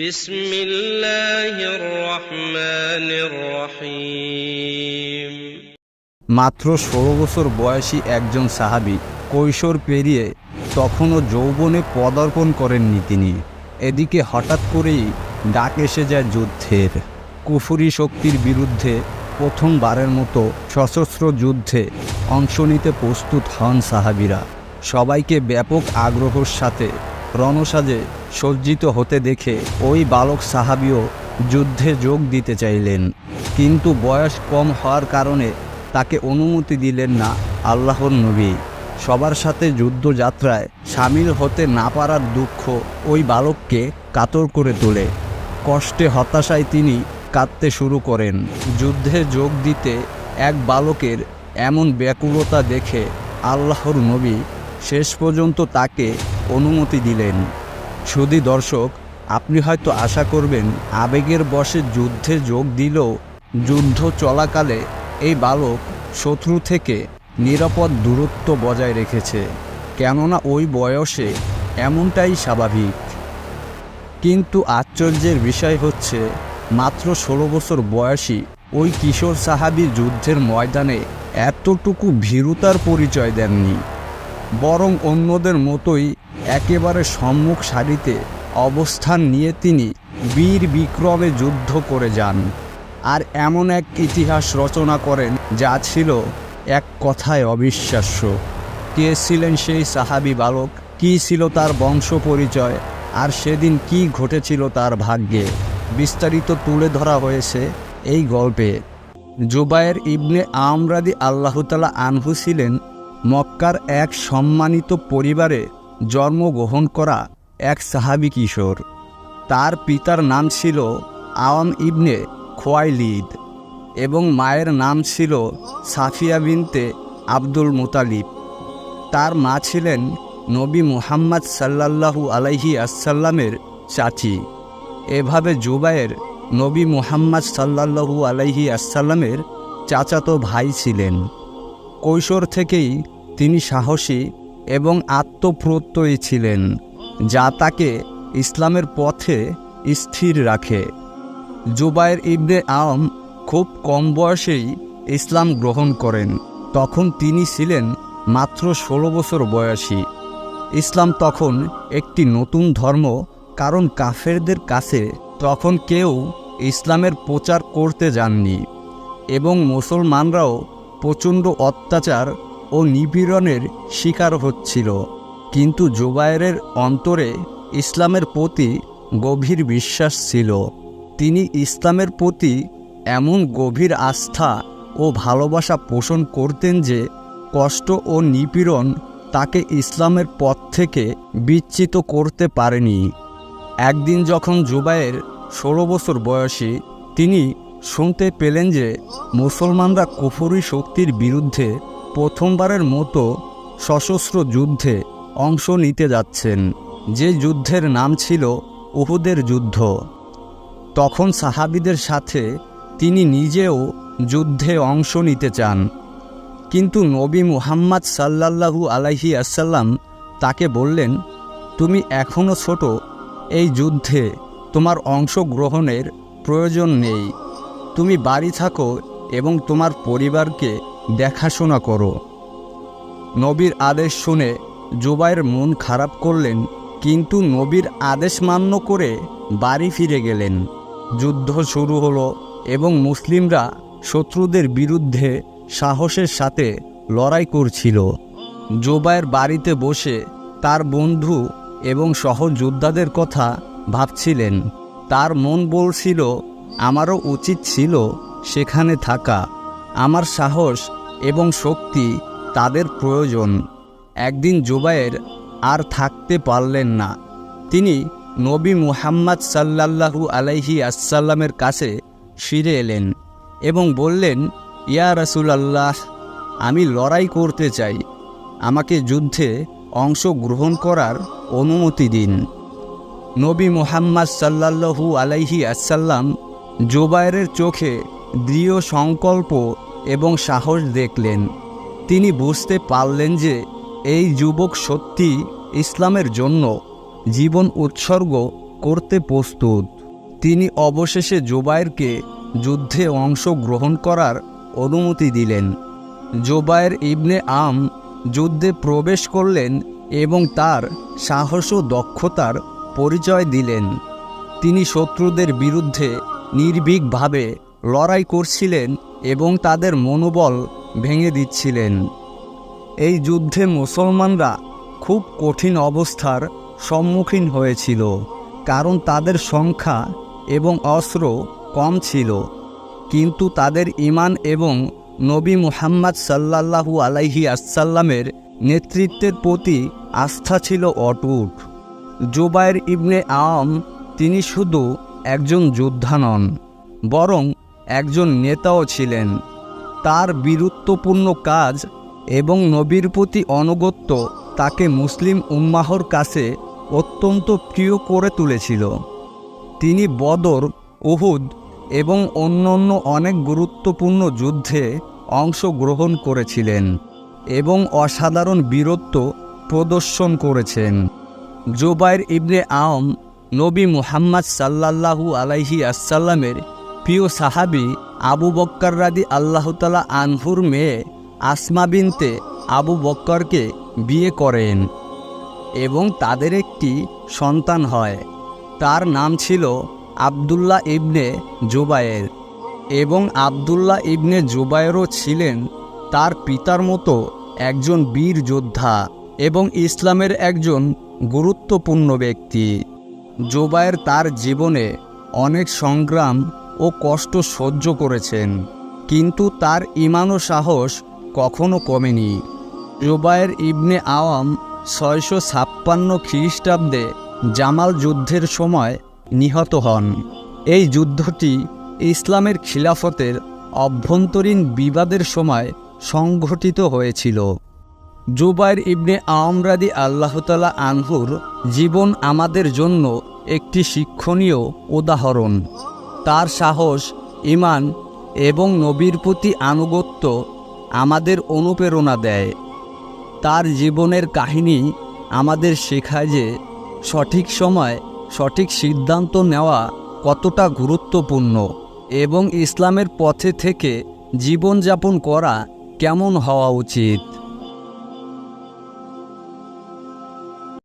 بسم الله الرحمن الرحيم মাত্র ষোলো বছর বয়সী একজন সাহাবী কৈশোর পেরিয়ে তখনও যৌবনে পদার্পণ করেননি তিনি এদিকে হঠাৎ করেই ডাক এসে যায় যুদ্ধের কুফুরি শক্তির বিরুদ্ধে প্রথমবারের মতো সশস্ত্র যুদ্ধে অংশ নিতে প্রস্তুত হন সাহাবীরা সবাইকে ব্যাপক আগ্রহের সাথে রণসাজে সজ্জিত হতে দেখে ওই বালক সাহাবিও যুদ্ধে যোগ দিতে চাইলেন। কিন্তু বয়স কম হওয়ার কারণে তাকে অনুমতি দিলেন না আল্লাহর নবী। সবার সাথে যুদ্ধযাত্রায় সামিল হতে না পারার দুঃখ ওই বালককে কাতর করে তোলে। কষ্টে হতাশায় তিনি কাঁদতে শুরু করেন। যুদ্ধে যোগ দিতে এক বালকের এমন ব্যাকুলতা দেখে আল্লাহর নবী শেষ পর্যন্ত তাকে অনুমতি দিলেন। শুধু দর্শক, আপনি হয়তো আশা করবেন আবেগের বশে যুদ্ধে যোগ দিলেও যুদ্ধ চলাকালে এই বালক শত্রু থেকে নিরাপদ দূরত্ব বজায় রেখেছে, কেননা ওই বয়সে এমনটাই স্বাভাবিক। কিন্তু আশ্চর্যের বিষয় হচ্ছে, মাত্র ষোলো বছর বয়সী ওই কিশোর সাহাবি যুদ্ধের ময়দানে এতটুকু ভীরুতার পরিচয় দেননি, বরং অন্যদের মতোই একেবারে সম্মুখ সারিতে অবস্থান নিয়ে তিনি বীর বিক্রমে যুদ্ধ করে যান। আর এমন এক ইতিহাস রচনা করেন, যা ছিল এক কথায় অবিশ্বাস্য। কে ছিলেন সেই সাহাবি বালক? কী ছিল তার বংশ পরিচয় আর সেদিন কি ঘটেছিল তার ভাগ্যে? বিস্তারিত তুলে ধরা হয়েছে এই গল্পে। জুবায়ের ইবনে আমরাদি আল্লাহতালা আনহু ছিলেন মক্কার এক সম্মানিত পরিবারে জন্মগ্রহণ করা এক সাহাবি কিশোর। তার পিতার নাম ছিল আওয়াম ইবনে খোয়াইলিদ এবং মায়ের নাম ছিল সাফিয়া বিনতে আব্দুল মুতালিব। তার মা ছিলেন নবী মুহাম্মদ সাল্লাল্লাহু আলাইহি আসাল্লামের চাচি। এভাবে জুবায়ের নবী মুহাম্মদ সাল্লাল্লাহু আলাইহি আসাল্লামের চাচাতো ভাই ছিলেন। কৈশোর থেকেই তিনি সাহসী এবং আত্মপ্রত্যয়ী ছিলেন, যা তাকে ইসলামের পথে স্থির রাখে। জুবায়ের ইবনে আম খুব কম বয়সেই ইসলাম গ্রহণ করেন। তখন তিনি ছিলেন মাত্র ষোলো বছর বয়সী। ইসলাম তখন একটি নতুন ধর্ম, কারণ কাফেরদের কাছে তখন কেউ ইসলামের প্রচার করতে যাননি এবং মুসলমানরাও প্রচণ্ড অত্যাচার ও নিপীড়নের শিকার হচ্ছিল। কিন্তু জুবায়েরের অন্তরে ইসলামের প্রতি গভীর বিশ্বাস ছিল। তিনি ইসলামের প্রতি এমন গভীর আস্থা ও ভালোবাসা পোষণ করতেন যে, কষ্ট ও নিপীড়ন তাকে ইসলামের পথ থেকে বিচ্যুত করতে পারেনি। একদিন যখন জুবায়ের ষোলো বছর বয়সী, তিনি শুনতে পেলেন যে, মুসলমানরা কুফরি শক্তির বিরুদ্ধে প্রথমবারের মতো সশস্ত্র যুদ্ধে অংশ নিতে যাচ্ছেন। যে যুদ্ধের নাম ছিল উহুদের যুদ্ধ। তখন সাহাবিদের সাথে তিনি নিজেও যুদ্ধে অংশ নিতে চান। কিন্তু নবী মুহাম্মদ সাল্লাল্লাহু আলাইহি আসাল্লাম তাকে বললেন, তুমি এখনও ছোট, এই যুদ্ধে তোমার অংশগ্রহণের প্রয়োজন নেই। তুমি বাড়ি থাকো এবং তোমার পরিবারকে দেখাশোনা করো। নবীর আদেশ শুনে জুবাইর মন খারাপ করলেন, কিন্তু নবীর আদেশ মান্য করে বাড়ি ফিরে গেলেন। যুদ্ধ শুরু হলো এবং মুসলিমরা শত্রুদের বিরুদ্ধে সাহসের সাথে লড়াই করছিল। জোবায়ের বাড়িতে বসে তার বন্ধু এবং সহযোদ্ধাদের কথা ভাবছিলেন। তার মন বলছিল, আমারও উচিত ছিল সেখানে থাকা। আমার সাহস এবং শক্তি তাদের প্রয়োজন। একদিন জুবায়ের আর থাকতে পারলেন না। তিনি নবী মুহাম্মদ সাল্লাল্লাহু আলাইহি আসাল্লামের কাছে ফিরে এলেন এবং বললেন, ইয়া রাসূলুল্লাহ, আমি লড়াই করতে চাই। আমাকে যুদ্ধে অংশগ্রহণ করার অনুমতি দিন। নবী মুহাম্মদ সাল্লাল্লাহু আলাইহি আসাল্লাম জোবায়ের চোখে দৃঢ় সংকল্প এবং সাহস দেখলেন। তিনি বুঝতে পারলেন যে এই যুবক সত্যি ইসলামের জন্য জীবন উৎসর্গ করতে প্রস্তুত। তিনি অবশেষে জোবায়েরকে যুদ্ধে অংশগ্রহণ করার অনুমতি দিলেন। জোবায়ের ইবনে আম যুদ্ধে প্রবেশ করলেন এবং তার সাহস ও দক্ষতার পরিচয় দিলেন। তিনি শত্রুদের বিরুদ্ধে নির্ভীকভাবে লড়াই করছিলেন এবং তাদের মনোবল ভেঙে দিচ্ছিলেন। এই যুদ্ধে মুসলমানরা খুব কঠিন অবস্থার সম্মুখীন হয়েছিল, কারণ তাদের সংখ্যা এবং অস্ত্র কম ছিল। কিন্তু তাদের ইমান এবং নবী মুহাম্মদ সাল্লাল্লাহু আলাইহি আসাল্লামের নেতৃত্বের প্রতি আস্থা ছিল অটুট। জুবায়ের ইবনে আম তিনি শুধু একজন যোদ্ধা নন, বরং একজন নেতাও ছিলেন। তার বীরত্বপূর্ণ কাজ এবং নবীর প্রতি অনুগত্য তাকে মুসলিম উম্মাহর কাছে অত্যন্ত প্রিয় করে তুলেছিল। তিনি বদর, উহুদ এবং অন্যান্য অনেক গুরুত্বপূর্ণ যুদ্ধে অংশগ্রহণ করেছিলেন এবং অসাধারণ বীরত্ব প্রদর্শন করেছেন। জোবায়ের ইবনে আম নবী মুহাম্মদ সাল্লাল্লাহু আলাইহি আসাল্লামের প্রিয় সাহাবি আবু বক্কর রাদি আল্লাহতালা আনহুর মেয়ে আসমা বিনতে আবু বক্করকে বিয়ে করেন এবং তাদের একটি সন্তান হয়। তার নাম ছিল আবদুল্লাহ ইবনে জোবায়ের এবং আবদুল্লাহ ইবনে জোবায়েরও ছিলেন তার পিতার মতো একজন বীর যোদ্ধা এবং ইসলামের একজন গুরুত্বপূর্ণ ব্যক্তি। জোবায়ের তার জীবনে অনেক সংগ্রাম ও কষ্ট সহ্য করেছেন। কিন্তু তার ইমান ও সাহস কখনো কমেনি। জুবায়ের ইবনে আওয়াম ছয়শো ছাপ্পান্ন খ্রিস্টাব্দে জামাল যুদ্ধের সময় নিহত হন। এই যুদ্ধটি ইসলামের খিলাফতের অভ্যন্তরীণ বিবাদের সময় সংঘটিত হয়েছিল। জুবাইর ইবনে আমরাদি আল্লাহতালা আনহুর জীবন আমাদের জন্য একটি শিক্ষণীয় উদাহরণ। তার সাহস ইমান এবং নবীর প্রতি আনুগত্য আমাদের অনুপ্রেরণা দেয়। তার জীবনের কাহিনী আমাদের শেখায় যে সঠিক সময় সঠিক সিদ্ধান্ত নেওয়া কতটা গুরুত্বপূর্ণ এবং ইসলামের পথে থেকে জীবনযাপন করা কেমন হওয়া উচিত।